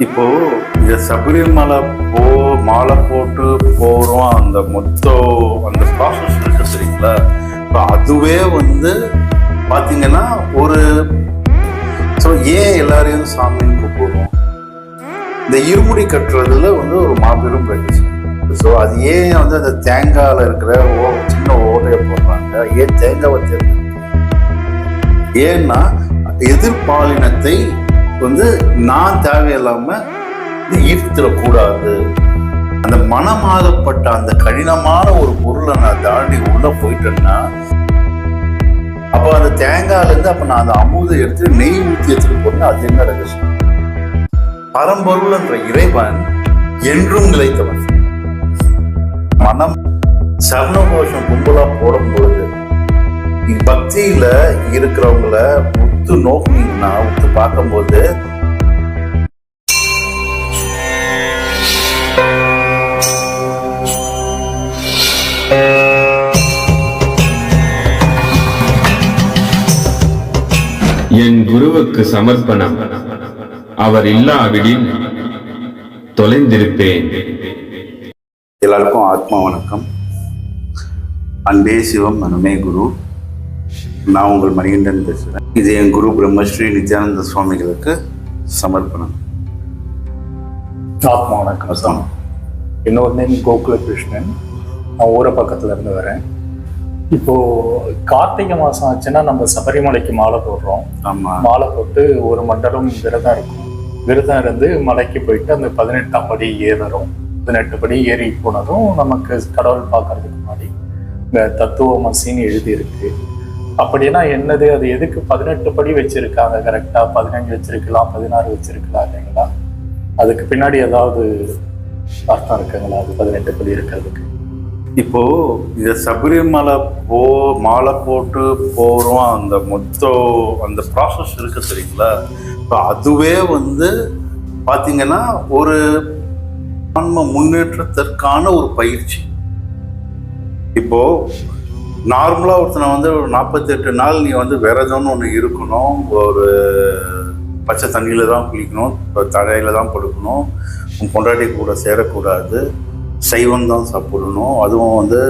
இப்போ இந்த சபரிமலை போ மாலை போட்டு போறோம் அந்த மொத்தம் அந்த ப்ராசஸ் இருக்கு சரிங்களா இப்போ அதுவே வந்து பாத்தீங்கன்னா ஒரு ஸோ ஏன் எல்லாரையும் சாமின்னு கூப்பிடுவோம் இந்த இருமுடி கட்டுறதுல வந்து ஒரு மாபெரும் பிரச்சனை ஸோ அது ஏன் வந்து அந்த தேங்காயில் இருக்கிற ஓ சின்ன ஓட்டையை போடுறாங்க? ஏன் தேங்காவை தேர்ந்தெடுக்கிறாங்க ஏன்னா எதிர்பாலினத்தை வந்து நான் தேவையில்லாம ஈர்த்திடக்கூடாது அந்த மனமாகப்பட்ட அந்த கடினமான ஒரு பொருளை நான் தாண்டி உள்ள போயிட்டேன்னா அப்போ அந்த தேங்காயில இருந்து அப்ப நான் அந்த அமுதை எடுத்து நெய் ஊற்றி எடுத்துட்டு போனேன் அது என்ன ரகசியம்? என்ற இறைவன் என்றும் நிலைத்தவன். மனம் சரணகோஷம் கும்பலா போடும் பொழுது பக்தியில இருக்கிறவங்கள உத்து நோக்குனீங்கன்னா உத்து பார்க்கும்போது என் குருவுக்கு சமர்ப்பணம். அவர் இல்லாவிடில் தொலைந்திருப்பேன். எல்லாருக்கும் ஆத்மா வணக்கம். அன்பே சிவம் மனமே குரு. நான் உங்கள் மணிகண்டன் பேசுகிறேன் இது என் குரு பிரம்மஸ்ரீ நித்யானந்த சுவாமிகளுக்கு சமர்ப்பணம். ஆத்மா வணக்கம். அஸ்ஸலாம். இன்னொரு நேம் கோகுல கிருஷ்ணன் நான் ஊர பக்கத்துல இருந்து வரேன். இப்போ கார்த்திகை மாசம் ஆச்சுன்னா நம்ம சபரிமலைக்கு மாலை போடுறோம். ஆமா. மாலை போட்டு ஒரு மண்டலம் விரதம் இருக்கும். விரதம் இருந்து மலைக்கு போயிட்டு அந்த பதினெட்டாம் படி ஏறுறோம் பதினெட்டு படி ஏறி போனதும் நமக்கு கடவுள் பார்க்கறதுக்கு முன்னாடி இந்த தத்துவமசின்னு எழுதி இருக்கு அப்படின்னா என்னது? அது எதுக்கு பதினெட்டு படி வச்சிருக்காங்க? கரெக்டா பதினஞ்சு வச்சிருக்கலாம் பதினாறு வச்சிருக்கலாம் இல்லைங்களா? அதுக்கு பின்னாடி ஏதாவது அர்த்தம் இருக்குங்களா? அது பதினெட்டு படி இருக்கிறதுக்கு. இப்போ இந்த சபரிமலை போ மாலை போட்டு போறோம் அந்த மொத்தம் அந்த ப்ராசஸ் இருக்கு சரிங்களா இப்போ அதுவே வந்து பாத்தீங்கன்னா ஒரு ஆன்ம முன்னேற்றத்திற்கான ஒரு பயிற்சி. இப்போ நார்மலாக ஒருத்தனை வந்து ஒரு நாற்பத்தெட்டு நாள் நீ வந்து விரதம்னு ஒன்று இருக்கணும். ஒரு பச்சை தண்ணியில் தான் குளிக்கணும். இப்போ தரையில தான் படுக்கணும். உன் கொண்டாட்டி கூட சேரக்கூடாது. சைவம் தான் சாப்பிடணும். அதுவும் வந்து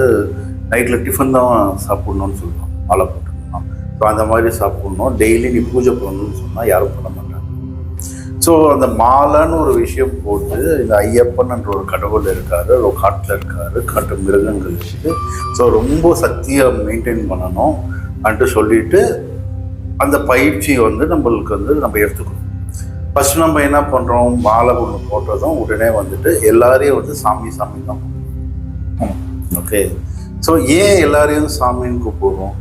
நைட்டில் டிஃபன் தான் சாப்பிடணும்னு சொல்லணும் மாலை போட்டுக்கணும் ஸோ அந்த மாதிரி சாப்பிடணும். டெய்லி நீ பூஜை பண்ணணும்னு சொன்னால் யாரும் பண்ண மாட்டாங்க. ஸோ அந்த மாலைன்னு ஒரு விஷயம் போட்டு இந்த ஐயப்பன்ன்ற ஒரு கடவுள் இருக்காரு ஒரு காட்டில் இருக்காரு காட்டு மிருகங்கள் இருக்குது. ஸோ ரொம்ப சக்தியை மெயின்டைன் பண்ணணும் அன்ட்டு சொல்லிட்டு அந்த பயிற்சியை வந்து நம்மளுக்கு வந்து நம்ம எடுத்துக்கணும். ஃபஸ்ட் நம்ம என்ன பண்ணுறோம் மாலை ஒன்று போட்டதும் உடனே வந்துட்டு எல்லாரையும் வந்து சாமி சாமி தான் ஓகே ஸோ ஏன் எல்லாரையும் சாமின்னு கூப்பிடுறோம்?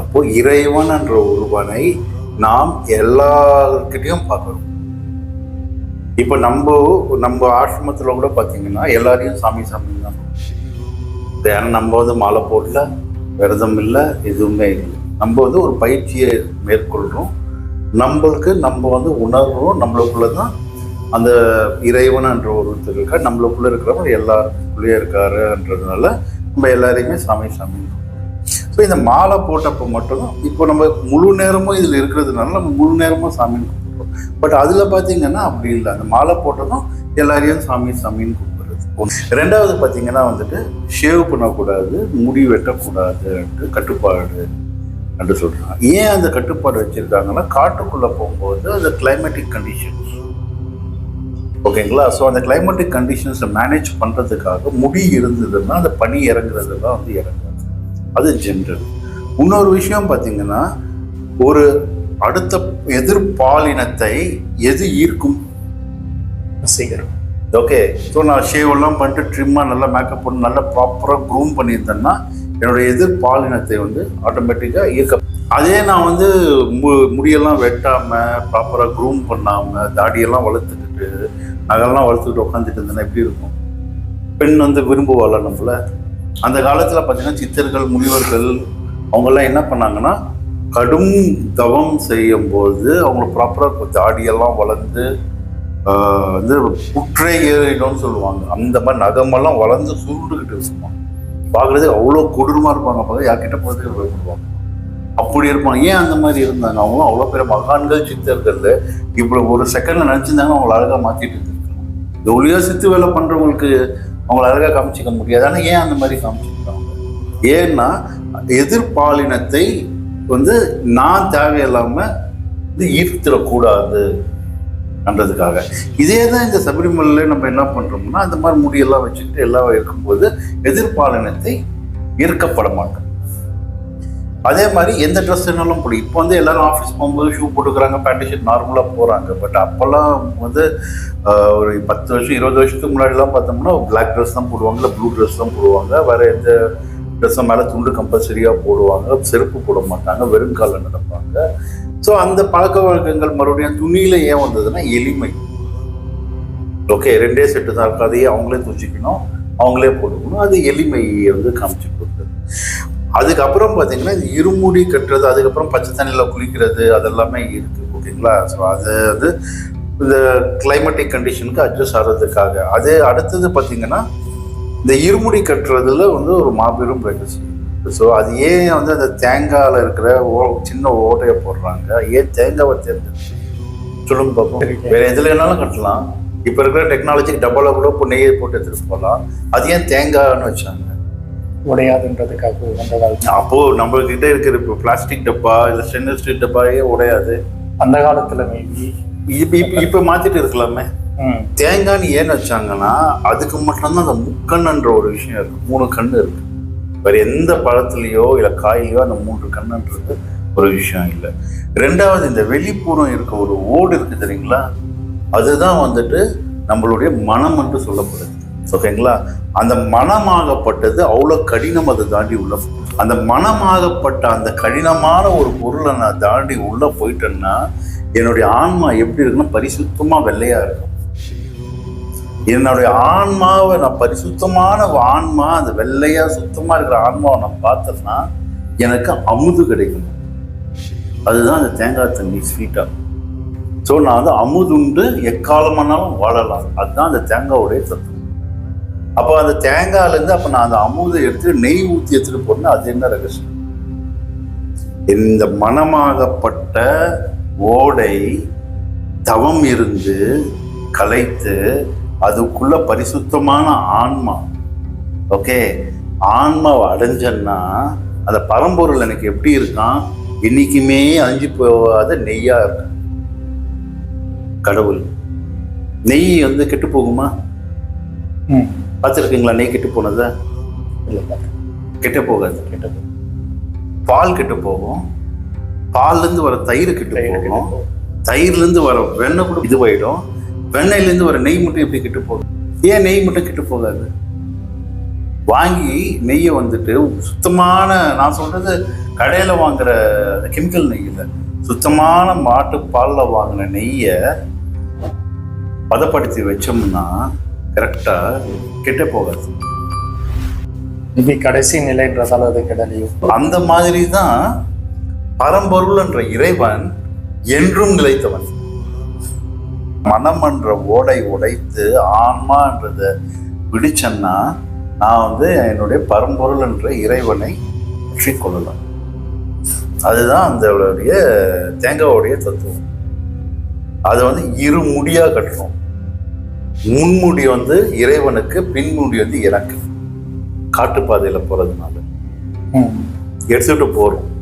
அப்போது இறைவன் என்ற ஒருவனை நாம் எல்லாருக்கிட்டையும் பார்க்கணும். இப்போ நம்ம நம்ம ஆசிரமத்தில் கூட பார்த்தீங்கன்னா எல்லாரையும் சாமி சாமி தான் ஏன்னா நம்ம வந்து மாலை போடல விரதம் இல்லை எதுவுமே இல்லை. நம்ம வந்து ஒரு பயிற்சியை மேற்கொள்கிறோம் நம்மளுக்கு நம்ம வந்து உணர்வோம் நம்மளுக்குள்ள தான் அந்த இறைவனன்ற என்ற ஒருத்தர் இருக்கார். நம்மளுக்குள்ள இருக்கிறவர் எல்லாருக்குள்ளேயே இருக்காருன்றதுனால நம்ம எல்லாரையுமே சாமி சாமி. ஸோ இந்த மாலை போட்டப்போ மட்டும்தான் இப்போ நம்ம முழு நேரமும் இதில் இருக்கிறதுனால நம்ம முழு நேரமும் சாமி கூப்பிடுறோம் பட் அதில் பார்த்தீங்கன்னா அப்படி இல்லை. அந்த மாலை போட்டதும் எல்லாரையும் சாமி சாமின்னு கூப்பிடுறது ரெண்டாவது பார்த்தீங்கன்னா வந்துட்டு ஷேவ் பண்ணக்கூடாது முடி வெட்டக்கூடாதுன்ட்டு கட்டுப்பாடு என்று சொல்கிறாங்க ஏன் அந்த கட்டுப்பாடு வச்சுருக்காங்கன்னா காட்டுக்குள்ளே போகும்போது அந்த கிளைமேட்டிக் கண்டிஷன்ஸ் ஓகேங்களா? ஸோ அந்த கிளைமேட்டிக் கண்டிஷன்ஸை மேனேஜ் பண்ணுறதுக்காக முடி இருந்ததுன்னா அந்த பனி இறங்குறதெல்லாம் வந்து இறங்குறது அது ஜென்ரல் இன்னொரு விஷயம் பார்த்தீங்கன்னா ஒரு அடுத்த எதிர்பாலினத்தை எது ஈர்க்கும்? சீக்கிரம் ஓகே ஸோ நான் ஷேவ் எல்லாம் பண்ணிட்டு ட்ரிம்மாக நல்லா மேக்கப் பண்ணி நல்லா ப்ராப்பராக க்ரூம் பண்ணியிருந்தேன்னா என்னோட எதிர்பாலினத்தை வந்து ஆட்டோமேட்டிக்காக ஈர்க்க அதே நான் வந்து மு முடியெல்லாம் வெட்டாமல் ப்ராப்பராக க்ரூம் பண்ணாமல் தாடியெல்லாம் வளர்த்துக்கிட்டு நகெல்லாம் வளர்த்துக்கிட்டு உட்காந்துட்டு இருந்தேன்னா எப்படி இருக்கும்? பெண் வந்து விரும்புவாள நம்மள? அந்த காலத்தில் பார்த்தீங்கன்னா சித்தர்கள் முனிவர்கள் அவங்கெல்லாம் என்ன பண்ணாங்கன்னா கடும் தவம் செய்யும்போது அவங்களுக்கு ப்ராப்பராக தாடியெல்லாம் வளர்ந்து வந்து புற்றை ஏறிடும்னு சொல்லுவாங்க. அந்த மாதிரி நகமெல்லாம் வளர்ந்து சுருண்டுக்கிட்டு இருக்குமா பார்க்குறது அவ்வளோ கொடூரமாக இருப்பாங்க. பார்த்தா யார்கிட்ட போகிறதுக்கு பயப்படுவாங்க. அப்படி இருப்பாங்க. ஏன் அந்த மாதிரி இருந்தாங்க? அவங்களும் அவ்வளோ பெரிய மகான்கள் சித்தர்கள். இப்படி ஒரு செகண்டில் நினச்சிருந்தாங்க அவங்கள அழகாக மாற்றிட்டு இருந்திருக்காங்க இந்த ஒளியோ சித்து வேலை பண்ணுறவங்களுக்கு அவங்கள அழகாக காமிச்சிக்க முடியாது. ஆனால் ஏன் அந்த மாதிரி காமிச்சிருக்காங்க? ஏன்னா எதிர்பாலினத்தை வந்து நான் தேவையில்லாமல் இது ஈர்த்திடக்கூடாது என்றதுக்காக இதே தான் இந்த சபரிமலையில் நம்ம என்ன பண்ணுறோம்னா அந்த மாதிரி முடியெல்லாம் வச்சுக்கிட்டு எல்லாம் இருக்கும்போது எதிர்பாலினத்தை ஈர்க்கப்பட மாட்டோம். அதே மாதிரி எந்த ட்ரெஸ் வேணாலும் போடும் இப்போ வந்து எல்லாரும் ஆஃபீஸ் போகும்போது ஷூ போட்டுக்கிறாங்க பேண்ட் ஷர்ட் நார்மலாக போகிறாங்க பட் அப்போல்லாம் வந்து ஒரு பத்து வருஷம் இருபது வருஷத்துக்கு முன்னாடிலாம் பார்த்தோம்னா பிளாக் ட்ரெஸ் தான் போடுவாங்க இல்லை ப்ளூ ட்ரெஸ் தான் போடுவாங்க. வேறு எந்த ட்ரெஸ்ஸை மேலே துண்டு கம்பல்சரியாக போடுவாங்க செருப்பு போட மாட்டாங்க வெறும் காலில் நடப்பாங்க. ஸோ அந்த பழக்க வழக்கங்கள் மறுபடியும் துணியில் ஏன் வந்ததுன்னா எளிமை. ஓகே ரெண்டே செட்டு தான் இருக்கும் அதையே அவங்களே துச்சிக்கணும் அவங்களே போட்டுக்கணும். அது எளிமையை வந்து காமிச்சு கொடுத்தது. அதுக்கப்புறம் பார்த்தீங்கன்னா இது இருமுடி கட்டுறது அதுக்கப்புறம் பச்சை தண்ணியில் குளிக்கிறது அதெல்லாமே இருக்குது ஓகேங்களா ஸோ அது வந்து இந்த கிளைமேட்டிக் கண்டிஷனுக்கு அட்ஜஸ்ட் ஆகிறதுக்காக. அது அடுத்தது பார்த்தீங்கன்னா இந்த இருமுடி கட்டுறதுல வந்து ஒரு மாபெரும் ரகசியம் ஸோ அது ஏன் வந்து அந்த தேங்காயில் இருக்கிற ஓ சின்ன ஓட்டையை போடுறாங்க? ஏன் தேங்காவை தேர்ந்தெடுத்து? சொல்லுங்க பார்ப்போம் வேற எதுல வேணாலும் கட்டலாம். இப்போ இருக்கிற டெக்னாலஜிக்கு டப்பால கூட இப்போ நெய்யை போட்டு எடுத்துட்டு போகலாம். அது ஏன் தேங்காய்னு வச்சாங்க? உடையாதுன்றதுக்காக உகந்த காலத்துல அப்போ நம்ம கிட்ட இருக்கிற இப்போ பிளாஸ்டிக் டப்பா இல்லை ஸ்டெயின்லெஸ் ஸ்டீல் டப்பாயே உடையாது. அந்த காலத்துல மேபி இப்போ இப்போ மாத்திட்டு இருக்கலாமே. தேங்காய்னு ஏன்னு வச்சாங்கன்னா அதுக்கு மட்டும்தான் அந்த முக்கண்ணுன்ற ஒரு விஷயம் இருக்கு. மூணு கண்ணு இருக்கு. வேற எந்த பழத்துலேயோ இல்லை காயிலையோ அந்த மூன்று கண்ணுன்றது ஒரு விஷயம் இல்லை. ரெண்டாவது இந்த வெளிப்புறம் இருக்க ஒரு ஓடு இருக்கு தெரியுங்களா? அதுதான் வந்துட்டு நம்மளுடைய மனம் என்று சொல்லப்படுது. ஓகேங்களா? அந்த மனமாகப்பட்டது அவ்வளோ கடினம் அதை தாண்டி உள்ள அந்த மனமாகப்பட்ட அந்த கடினமான ஒரு பொருளை நான் தாண்டி உள்ளே போயிட்டேன்னா என்னுடைய ஆன்மா எப்படி இருக்குன்னா பரிசுத்தமாக வெள்ளையாக இருக்கும். என்னுடைய ஆன்மாவை நான் பரிசுத்தமான ஆன்மா அந்த வெள்ளையா சுத்தமா இருக்கிற ஆன்மாவை நான் பார்த்தேன்னா எனக்கு அமுது கிடைக்கும். அதுதான் அந்த தேங்காய் தண்ணி ஸ்வீட்டா ஸோ நான் வந்து அமுதுண்டு எக்காலமானாலும் வாழலாம். அதுதான் அந்த தேங்காவுடைய தத்துவம் அப்போ அந்த தேங்காயிலேருந்து அப்போ நான் அந்த அமுதை எடுத்து நெய் ஊற்றி எடுத்துட்டு போனேன் அது என்ன ரகசியம்? இந்த மனமாகப்பட்ட ஓடை தவம் இருந்து கலைத்து அதுக்குள்ள பரிசுத்தமான ஆன்மா. ஓகே? ஆன்மாவை அடைஞ்சன்னா அந்த பரம்பொருள் எனக்கு எப்படி இருக்கான் என்னைக்குமே அழிஞ்சு போகாத நெய்யா இருக்கு? கடவுள். நெய் வந்து கெட்டு போகுமா? பார்த்துருக்கீங்களா நெய் கெட்டு போனதை? இல்லை கெட்டு போகாது. கேட்டது பால் கெட்டு போகும். பால்ல இருந்து வர தயிர் கெட்டு கெட்டு போகும். போகும். தயிர்ல இருந்து வர வெண்ணெய் கூட இதுவாயிடும் வெண்ணெயில இருந்து வர நெய் மட்டும் எப்படி கெட்டு போகும் ஏன் நெய் மட்டும் கெட்டு போகாது? வாங்கி நெய்யை வந்துட்டு சுத்தமான நான் சொல்றது கடையில வாங்குற கெமிக்கல் நெய் இல்லை. சுத்தமான மாட்டு பால்ல வாங்கின நெய்யை பதப்படுத்தி வச்சோம்னா கரெக்டா கெட்டு போகாது. மேபி கடைசி நிலைன்றதால அது கிடலையும் அந்த மாதிரி தான் பரம்பொருள் என்ற இறைவன் என்றும் நிலைத்தவன். மனம் என்ற ஓடை உடைத்து ஆன்மான்றத. பிடிச்சேன்னா நான் வந்து என்னுடைய பரம்பொருள் என்ற இறைவனை வெற்றி கொள்ளலாம். அதுதான் அந்த தேங்காவுடைய தத்துவம். அதை வந்து இரு முடியா கட்டணும். முன்முடி வந்து இறைவனுக்கு பின்முடி வந்து எனக்கு. காட்டுப்பாதையில போறதுனால. ம். எடுத்துட்டு போறோம்.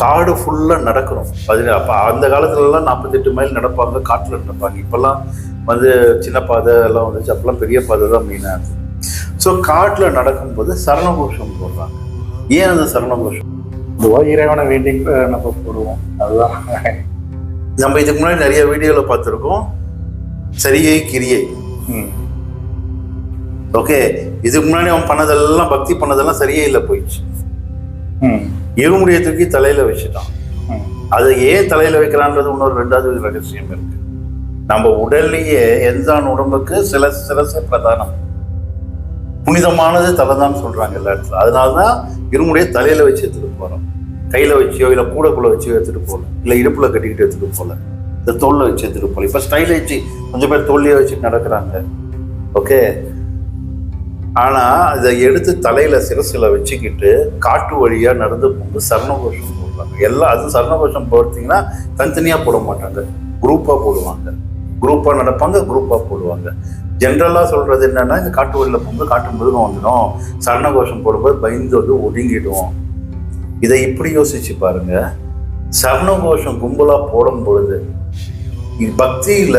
காடு ஃபுல்லா நடக்கணும். பதினே அப்ப அந்த காலத்துலலாம் நாற்பத்தெட்டு மைல் நடப்பாங்க காட்டுல நடப்பாங்க. இப்பெல்லாம் வந்து சின்ன பாதை எல்லாம் வந்துச்சு. அப்பெல்லாம் பெரிய பாதை தான் மெயினாக இருந்துச்சு ஸோ காட்டுல நடக்கும்போது சரணகோஷம் போடுறாங்க. ஏன் அந்த சரணகோஷம்? இதுவா இறைவனை வேண்டி நம்ம போடுவோம். அதுதான். நம்ம இதுக்கு முன்னாடி நிறைய வீடியோவில் பார்த்துருக்கோம். சரியை கிரியை. ஓகே இதுக்கு முன்னாடி அவன் பண்ணதெல்லாம் பக்தி பண்ணதெல்லாம் சரியே இல்லை போயிடுச்சு. இருமுடியை தூக்கி தலையில வச்சுட்டான். அது ஏன் தலையில வைக்கிறான்றது இன்னொரு ரெண்டாவது ரகசியம் இருக்கு. நம்ம உடல்லையே எந்தான் உடம்புக்கு சில சிரச பிரதானம். புனிதமானது தலைதான் சொல்றாங்க எல்லா இடத்துல. அதனாலதான் இருமுடியை தலையில வச்சு எடுத்துட்டு போறோம். கையில வச்சியோ இல்ல கூடக்குள்ள வச்சியோ எடுத்துட்டு போகல. இல்ல இடுப்புல கட்டிக்கிட்டு எடுத்துட்டு போகல. இந்த தோல்ல வச்சு எடுத்துட்டு போகல. இப்ப ஸ்டைல் வச்சு கொஞ்சம் பேர் தோல்லையே வச்சு நடக்கிறாங்க. ஓகே ஆனா அதை எடுத்து தலையில சிரசுல வச்சுக்கிட்டு காட்டு வழியா நடந்து போகும்போது சரணகோஷம் போகும் எல்லாம் அது சரணகோஷம் பார்த்தீங்கன்னா தனித்தனியாக போட மாட்டாங்க. குரூப்பாக போடுவாங்க. குரூப்பாக நடப்பாங்க குரூப்பாக போடுவாங்க. ஜென்ரலாக சொல்கிறது என்னன்னா இந்த காட்டு வழியில் போகும்போது காட்டு மிருகம் வந்துடும். சரணகோஷம் போடும்போது பயந்து வந்து ஒடுங்கிடும். இதை இப்படி யோசிச்சு பாருங்க. சரணகோஷம் கும்பலாக போடும் பொழுது இது பக்தியில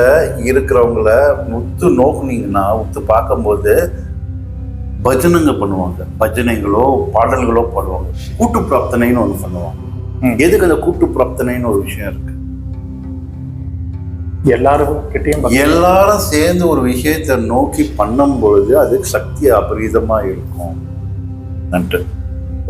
இருக்கிறவங்கள உத்து நோக்குனீங்கன்னா உத்து பார்க்கும்போது பஜனைங்க பண்ணுவாங்க. பஜனைகளோ பாடல்களோ பாடுவாங்க. கூட்டு பிரார்த்தனைன்னு ஒன்று பண்ணுவாங்க. எதுக்கு அந்த கூட்டு பிரார்த்தனைன்னு ஒரு விஷயம் இருக்கு? எல்லாரும் எல்லாரும் சேர்ந்து ஒரு விஷயத்தை நோக்கி பண்ணும் பொழுது அது சக்தி அபரீதமா இருக்கும். நன்று.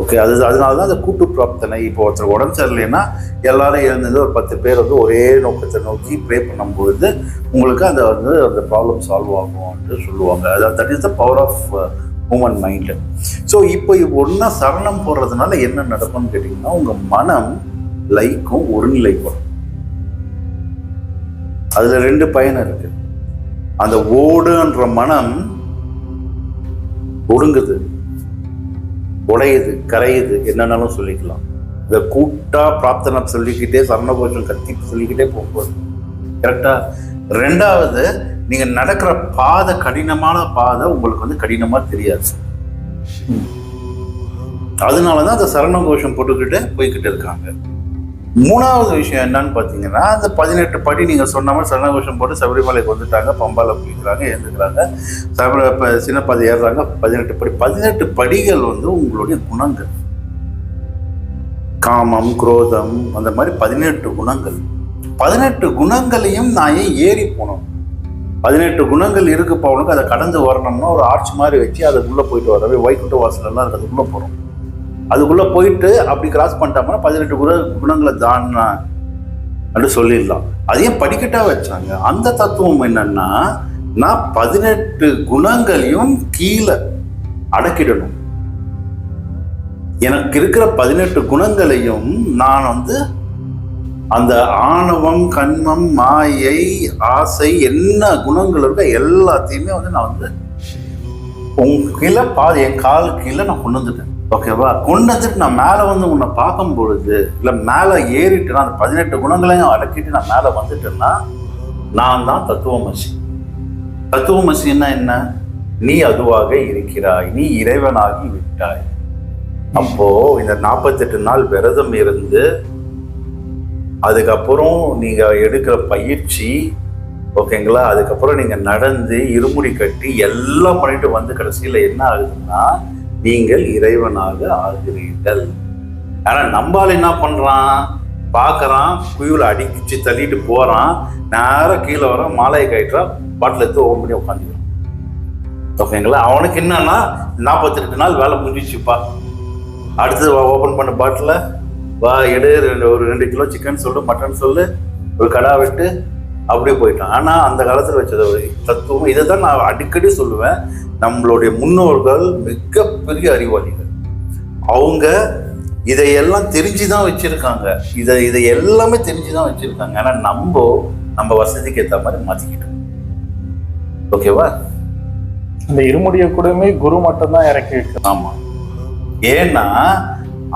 ஓகே அது அதனால தான் அந்த கூட்டு பிரார்த்தனை இப்போ ஒருத்தர் உடம்பு சரியில்லைன்னா எல்லாரும் இருந்தது ஒரு பத்து பேர் வந்து ஒரே நோக்கத்தை நோக்கி ப்ரே பண்ணும் பொழுது உங்களுக்கு அந்த வந்து அந்த ப்ராப்ளம் சால்வ் ஆகும்ன்ட்டு சொல்லுவாங்க. அதாவது that is the power of human mind so இப்போ ஒன்றா சரணம் போடுறதுனால என்ன நடக்கும்னு கேட்டிங்கன்னா உங்கள் மனம் லைக்கும் ஒருநிலைப்படும் அதில் ரெண்டு பயன் இருக்கு. அந்த ஓடுன்ற மனம் ஒடுங்குது உடையுது கரையுது என்னன்னாலும் சொல்லிக்கலாம். இதை கூட்டா பிரார்த்தனை சொல்லிக்கிட்டே சரணகோஷம் கத்தி சொல்லிக்கிட்டே போகும்போது கரெக்டாக ரெண்டாவது நீங்கள் நடக்கிற பாதை கடினமான பாதை உங்களுக்கு வந்து கடினமாக தெரியாது. அதனால தான் அந்த சரணகோஷம் போட்டுக்கிட்டு போய்கிட்டு இருக்காங்க. மூணாவது விஷயம் என்னன்னு பார்த்தீங்கன்னா அந்த பதினெட்டு படி நீங்கள் சொன்ன மாதிரி சரணகோஷம் போட்டு சபரிமலைக்கு வந்துட்டாங்க பம்பால போய்க்கிறாங்க எழுந்துக்கிறாங்க. சபரி சின்ன பாதை ஏறுறாங்க பதினெட்டு படி. பதினெட்டு படிகள் வந்து உங்களுடைய குணங்கள். காமம் குரோதம் அந்த மாதிரி பதினெட்டு குணங்கள். பதினெட்டு குணங்களையும் நான் ஏன் ஏறி போனோம். பதினெட்டு குணங்கள் இருக்குப்பா அவனுக்கு அதை கடந்து வரணும்னா ஒரு ஆர்ச் மாதிரி வச்சு அதுக்குள்ளே போயிட்டு வரவே வைகுண்ட வாசலெல்லாம் இருக்குது அதுக்குள்ளே போகிறோம் அதுக்குள்ளே போயிட்டு அப்படி கிராஸ் பண்ணிட்டோம்னா பதினெட்டு குண குணங்களை தானா அப்படின்னு சொல்லிடலாம். அதையும் படிக்கட்டாக வச்சாங்க. அந்த தத்துவம் என்னன்னா நான் பதினெட்டு குணங்களையும் கீழே அடக்கிடணும். எனக்கு இருக்கிற பதினெட்டு குணங்களையும் நான் வந்து அந்த ஆணவம் கண்மம் மாயை ஆசை என்ன குணங்கள் இருக்கோ எல்லாத்தையுமே வந்து நான் வந்து உங்க கீழே பாதி என் கால் கீழே நான் கொண்டு வந்துட்டேன். ஓகேவா கொண்டு வந்துட்டு நான் மேலே வந்து உன்னை பார்க்கும் பொழுது இல்லை மேலே ஏறிட்டு நான் அந்த பதினெட்டு குணங்களையும் அடக்கிட்டு நான் மேலே வந்துட்டேன்னா நான் தான் தத்துவமசி தத்துவமசின்னா என்ன? நீ அதுவாக இருக்கிறாய். நீ இறைவனாகி விட்டாய். அப்போ இந்த நாற்பத்தெட்டு நாள் விரதம் இருந்து அதுக்கப்புறம் நீங்கள் எடுக்கிற பயிற்சி ஓகேங்களா? அதுக்கப்புறம் நீங்கள் நடந்து இருமுடி கட்டி எல்லாம் பண்ணிட்டு வந்து கடைசியில் என்ன ஆகுதுன்னா நீங்கள் இறைவனாக ஆகிறீர்கள். ஆனால் நம்மால் என்ன பண்ணுறான் பார்க்குறான் குயில் அடிச்சு தள்ளிட்டு போகிறான் நேராக கீழே வரான் மாலையை கட்டுறான் பாட்டில் எடுத்து ஓப்பன் பண்ணி உட்காந்துக்கிறான். ஓகேங்களா? அவனுக்கு என்னன்னா நாற்பத்தெட்டு நாள் வேலை முடிஞ்சிச்சுப்பா. அடுத்தது ஓப்பன் பண்ண பாட்டில். வா எடு ஒரு ரெண்டு கிலோ சிக்கன் சொல்லு மட்டன் சொல்லு ஒரு கடா வெட்டு அப்படியே போயிட்டான். ஆனால் அந்த காலத்தில் வச்சது ஒரு தத்துவம். இதை தான் நான் அடிக்கடி சொல்லுவேன். நம்மளுடைய முன்னோர்கள் மிகப்பெரிய அறிவாளிகள். அவங்க இதையெல்லாம் தெரிஞ்சு தான் வச்சிருக்காங்க. இதை இதை எல்லாமே தெரிஞ்சு தான் வச்சிருக்காங்க. ஆனால் நம்ம நம்ம வசதிக்கு ஏற்ற மாதிரி மாற்றிக்கிட்டோம் ஓகேவா? இந்த இருமுடிய கூடமே குரு மட்டும் தான் இறக்கி வைக்கிறார் ஆமா. ஏன்னா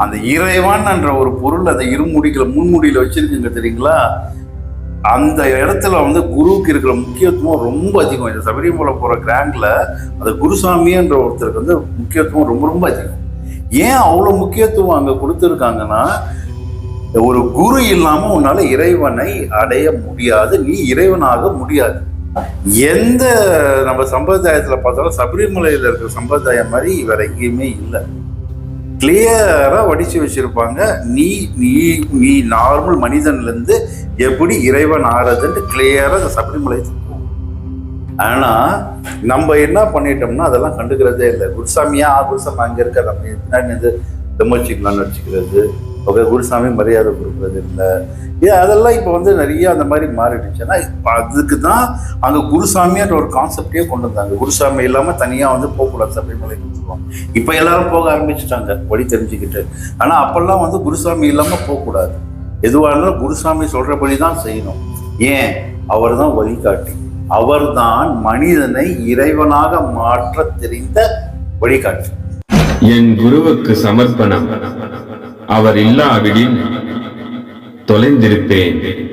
அந்த இறைவான் என்ற ஒரு பொருள் அந்த இருமுடிகளை முன்முடியில் வச்சிருக்குங்க தெரியுங்களா? அந்த இடத்துல வந்து குருவுக்கு இருக்கிற முக்கியத்துவம் ரொம்ப அதிகம். இந்த சபரிமலை போகிற கிராண்டில் அந்த குருசாமி என்ற ஒருத்தருக்கு வந்து முக்கியத்துவம் ரொம்ப ரொம்ப அதிகம். ஏன் அவ்வளோ முக்கியத்துவம் அங்கே கொடுத்துருக்காங்கன்னா ஒரு குரு இல்லாமல் உன்னால் இறைவனை அடைய முடியாது நீ இறைவனாக முடியாது. எந்த நம்ம சம்பிரதாயத்தில் பார்த்தாலும் சபரிமலையில் இருக்கிற சம்பிரதாயம் மாதிரி வேற எங்கேயுமே இல்லை. கிளியரா வடிச்சு வச்சிருப்பாங்க. நீ நீ நீ நார்மல் மனிதன்ல இருந்து எப்படி இறைவன் ஆறதுன்ட்டு கிளியரா அந்த சபரிமலை ஆனா நம்ம என்ன பண்ணிட்டோம்னா அதெல்லாம் கண்டுக்கிறதே இல்லை. குருசாமியா குருசாமி அங்க இருக்க நம்ம பின்னாடி இருந்து தெம்மச்சிக்கலாம்னு வச்சுக்கிறது ஓகே குருசாமி மரியாதை கொடுக்குறது இல்லை. ஏன் அதெல்லாம் இப்போ வந்து நிறைய அந்த மாதிரி மாறிடுச்சு. ஏன்னா இப்ப அதுக்கு தான் அங்கே குருசாமின்ற ஒரு கான்செப்டே கொண்டு வந்தாங்க. குருசாமி இல்லாமல் தனியாக வந்து போகக்கூடாது சபரிமலை சொல்லுவாங்க இப்போ எல்லாரும் போக ஆரம்பிச்சுட்டாங்க வழி தெரிஞ்சுக்கிட்டு. ஆனால் அப்பெல்லாம் வந்து குருசாமி இல்லாமல் போகக்கூடாது. எதுவாக இருந்தாலும் குருசாமி சொல்கிறபடி தான் செய்யணும். ஏன்? அவர் தான் வழிகாட்டி. அவர்தான் மனிதனை இறைவனாக மாற்ற தெரிந்த வழிகாட்டி. என் குருவுக்கு சமர்ப்பணம். அவர் இல்லாவிடின் தொலைந்திருப்பேன்.